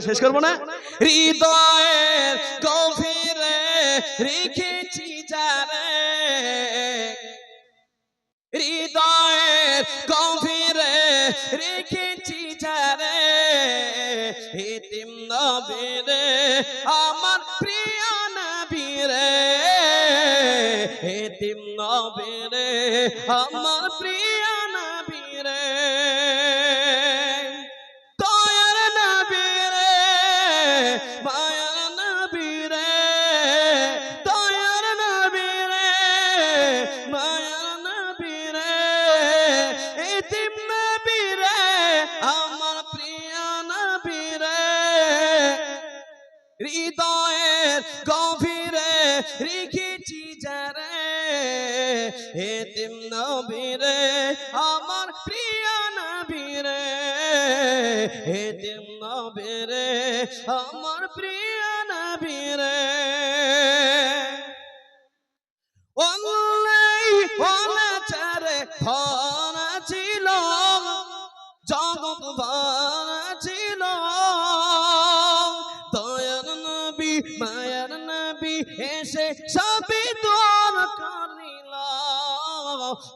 শেষ করব না? হৃদয়ের গভীরে রেখেছি যারে। হৃদয়ের গভীরে রেখেছি যারে। হিতিম নবীরে, আমার প্রিয় নবীরে। হিতিম নবীরে, আমার প্রিয় হৃদয়ের গভীরে রেখেছি যারে। হেতিম নবীরে, আমার প্রিয় নবীরে। হেতিম নবীরে, আমার প্রিয় নবীরে। অনলাই অনাচারে ভরা ছিল। জগৎ মায়ার নবী এসে সবই দূর করিল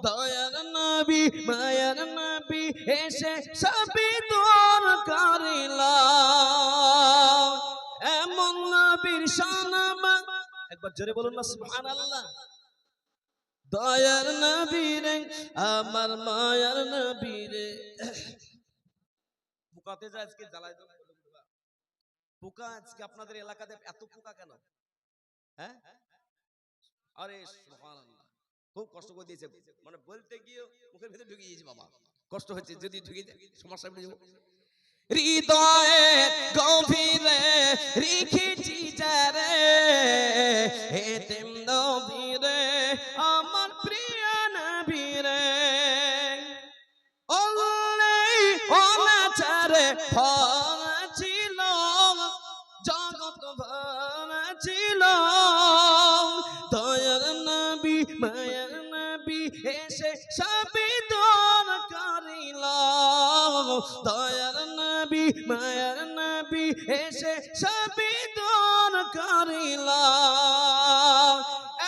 দয়ার নবী, মায়ার নবী এসে সবই দূর করিল এমন নবীর সনামা একবার জোরে বলুন না, সুবহানাল্লাহ। দয়ার নবীরে আমার মায়ার নবীরে পোকাতে যা, আজকে জ্বালায় দাও পোকা আজকে আপনাদের এলাকাতে এত পোকা কেন? হ্যাঁ? আরে খুব কষ্ট করে দিয়েছে। মানে বলতে গিয়ে মুখের ভিতরে ঢুকে গিয়েছে বাবা কষ্ট হচ্ছে, যদি ঢুকে যায় সমস্যা হৃদয়ে গভীরে রেখেছি যারে হেতেম নবীরে, আমার প্রিয় নবীরে। অনলাই অনাচারে ভরা নবী এসে সবই দূর করিল দয়ার নবী, মায়ার নবী এসে সবই দূর করিল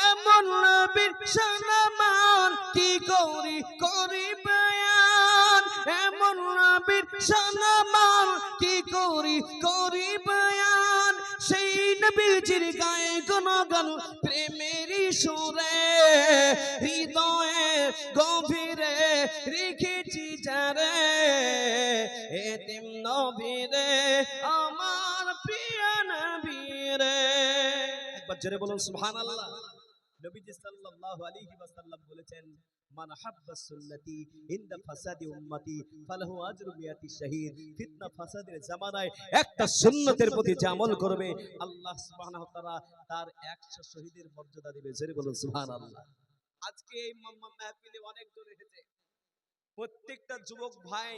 এমন নবীর সনমান কি করি করি বয়ান? এমন নবীর সনমান কি করি করি বয়ান? সেই নবীজির গায়ে কোন গান প্রেমেরই সুরে হৃদয়ে গভীরে রেখেছি যারে। এতিম নবীরে আমার প্রিয় নবীরে। একবার জোরে বলুন সুবহানাল্লাহ। নবীজি সাল্লাল্লাহু আলাইহি ওয়াসাল্লাম বলেছেন, মান হাব্বা সুন্নতি ইনদা ফাসাদি উম্মতি, ফালাহু আজরু মিয়াতি শাহীদ। ফিতনা ফাসাদের জামানায় একটা সুন্নতের প্রতি যে আমল করবে, আল্লাহ সুবহানাহু ওয়া তাআলা তার 100 শহীদের মর্যাদা দিবে। জোরে বলুন, সুবহানাল্লাহ। আজকে এই মাহফিলে অনেকজন এসেছে। প্রত্যেকটা যুবক ভাই